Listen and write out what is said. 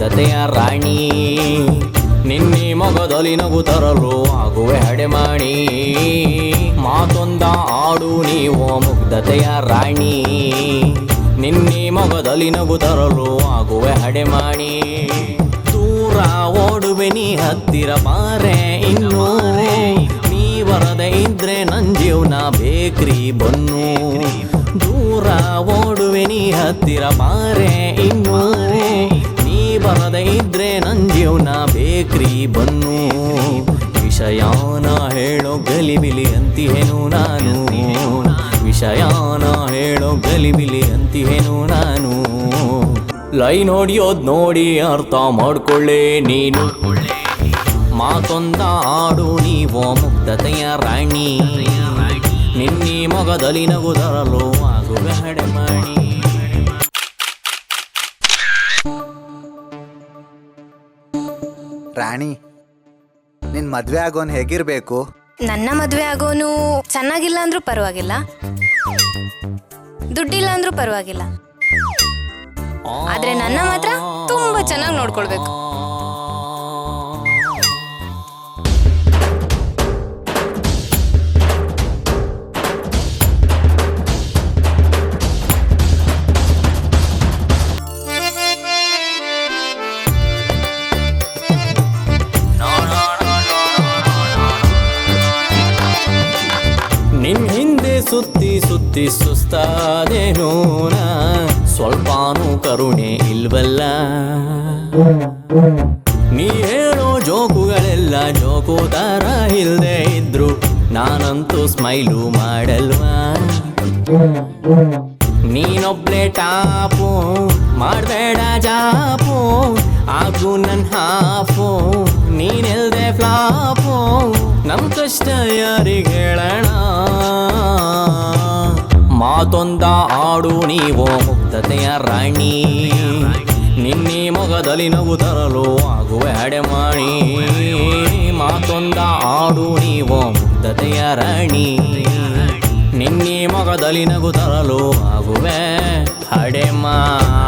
ಸಿದ್ಧತೆಯ ರಾಣಿ. ನಿನ್ನೆ ಮೊಗದಲ್ಲಿ ನಗು ತರಲು ಆಗುವೆ ಹಡೆಮಾಣಿ. ಮಾತೊಂದ ಆಡು ನೀವು ಮುಗ್ಧತೆಯ ರಾಣಿ. ನಿನ್ನೆ ಮೊಗದಲ್ಲಿ ನಗು ತರಲು ಆಗುವೆ ಹಡೆಮಾಣಿ. ದೂರ ಓಡುವೆ ನೀ ಹತ್ತಿರ ಬಾರೆ, ಇನ್ನು ನೀ ಬರದೆ ಇದ್ರೆ ನನ್ನ ಜೀವನ ಬೇಕ್ರಿ ಬನ್ನು. ದೂರ ಓಡುವೆ ನೀ ಹತ್ತಿರ ಬಾರೆ, ಇನ್ನು ಬನ್ನು. ವಿಷಯಾನ ಹೇಳೋ ಗಲಿಬಿಲಿ ಅಂತಿಹೇನು ನಾನು. ವಿಷಯಾನ ಹೇಳೋ ಗಲಿಬಿಲಿ ಅಂತಿಹೇನು ನಾನು. ಲೈನ್ ಹೊಡಿಯೋದ್ ನೋಡಿ ಅರ್ಥ ಮಾಡ್ಕೊಳ್ಳೆ ನೀನು. ಮಾತೊಂದ ಆಡು ನೀವು ಮುಕ್ತತೆಯ ರಾಣಿ. ನಿನ್ನೆ ಮೊಗದಲ್ಲಿ ನಗುದರಲು ಆಗುವೆ ಹಡೆ ಮಾಡಿ ರಾಣಿ, ನಿನ್ ಮದ್ವೆ ಆಗೋನ್ ಹೇಗಿರ್ಬೇಕು? ನನ್ನ ಮದ್ವೆ ಆಗೋನು ಚೆನ್ನಾಗಿಲ್ಲ ಅಂದ್ರೂ ಪರವಾಗಿಲ್ಲ. ದುಡ್ಡಿಲ್ಲ ಅಂದ್ರೂ ಪರವಾಗಿಲ್ಲ. ಆದ್ರೆ ನನ್ನ ಮಾತ್ರ ತುಂಬಾ ಚೆನ್ನಾಗಿ ನೋಡ್ಕೊಳ್ಬೇಕು. ಸುತ್ತಿ ಸುತ್ತಿ ಸುಸ್ತಾದೇನೋನ ಸ್ವಲ್ಪಾನು ಕರುಣೆ ಇಲ್ವಲ್ಲ. ನೀ ಹೇಳೋ ಜೋಕುಗಳೆಲ್ಲ ಜೋಕು ತರ ಇಲ್ಲದೆ ಇದ್ರು. ನಾನಂತೂ ಸ್ಮೈಲು ಮಾಡಲ್ವಾ? ನೀನೊಬ್ಳೆ ಟಾಪು, ಮಾಡಬೇಡ ಜಾಪು. ಆಗು ನನ್ನ ಹಾಪು, ನೀನೆಲ್ದೆ ಫ್ಲಾಪು. ನಮ್ಮ ಕಷ್ಟ ಯಾರಿಗೆ ಹೇಳೋಣ? ಮಾತೊಂದ ಆಡು ನೀವು ಮುಕ್ತತೆಯ ರಾಣಿ. ನಿನ್ನೆ ಮೊಗದಲ್ಲಿ ನಗು ತರಲು ಆಗುವ ಹಡೆಮಾಣಿ ಮಾತೊಂದ ಆಡು ನೀವು ಮುಕ್ತತೆಯ ರಾಣಿ. ನಿನ್ನೆ ಮೊಗದಲ್ಲಿ ನಗು ತರಲು ಆಗುವೆ ಹಡೆಮಾಣಿ